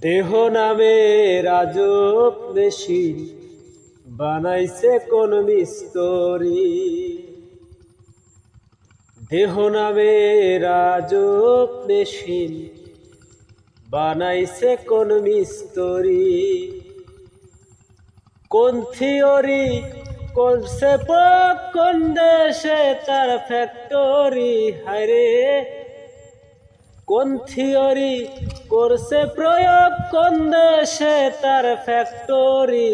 দেহ নামে রাজব মেশিন বানাইছে কোন মিস্তরি। দেহ নামে রাজব মেশিন বানাইছে কোন মিস্তরি। কোন থিওরি করছে প্রয়োগ কোন দেশে তার ফ্যাক্টরি হায়রে কোন থিওরি করছে প্রয়োগ কোন দেশে তার ফ্যাক্টরি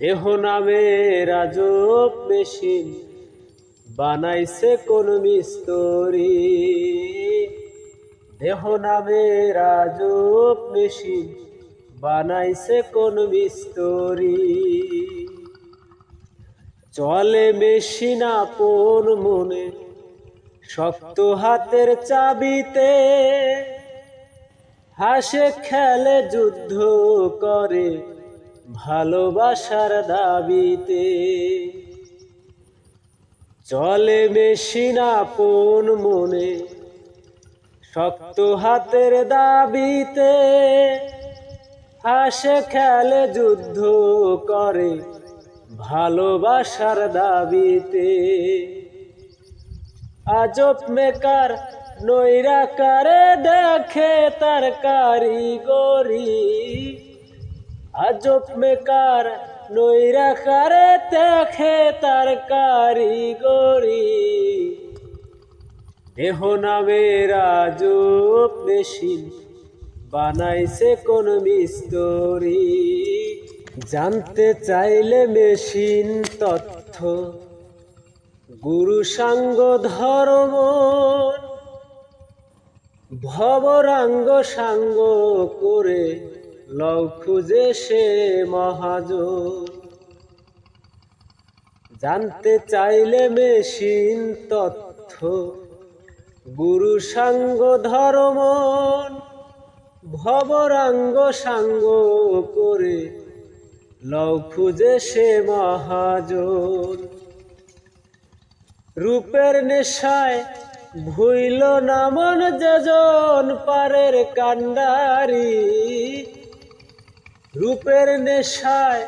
দেহ নামে রাজব মেশিন বানাইছে কোন মিস্তরি। দেহ নামে রাজব মেশিন বানাইছে কোন মিস্তরি। চলে মেশিন আপন মনে শক্ত হাতের চাবিতে হাসে খেলে যুদ্ধ করে ভালোবাসার দাবিতে। চলে মেশিন আপন মনে শক্ত হাতের দাবিতে হাসে খেলে যুদ্ধ করে ভালোবাসার দাবিতে। আজব মেকার নৈরাকারে দেখে তার কারিগরি। আজব মেকার নৈরাকারে দেখে তার কারিগরি। দেহ নামে রাজব মেশিন, বানাইছে কোন মিস্তরি। জানতে চাইলে মেশিন তথ্য গুরু সাঙ্গ ধর্ম, ভবরাঙ্গ সাঙ্গ করে লও খুঁজে সে মহাজ জানতে চাইলে মেশিন তথ্য, গুরু সাঙ্গ ধর্ম, ভবরাঙ্গ সাঙ্গ করে লও খুঁজে সে মহাজন রূপের নেশায় ভুইল নামন যেজন পারের কান্ডারি রূপের নেশায়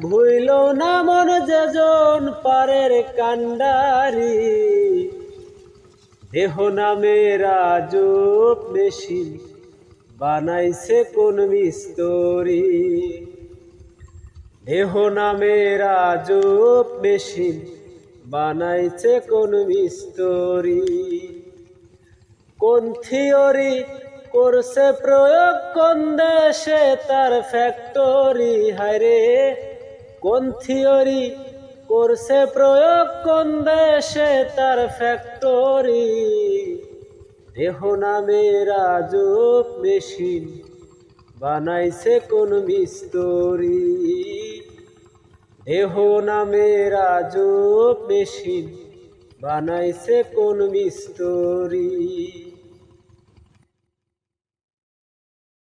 ভুইল নামন যেজন পারের কান্ডারি দেহ নামে রাজব মেশিন বানাইছে কোন মিস্তরি। দেহ নামে রাজব মেশিন বানাইছে কোন মিস্তরি। কোন থিওরি করছে প্রয়োগ, কোন দেশে তার ফ্যাক্টরি, হায়রে। কোন থিওরি করছে প্রয়োগ, কোন দেশে তার ফ্যাক্টরি। দেহ নামে রাজব মেশিন, বানাইছে কোন মিস্তরি। দেহ মেরা রাজব মেশিন বানাইছে কোন মিস্তরি।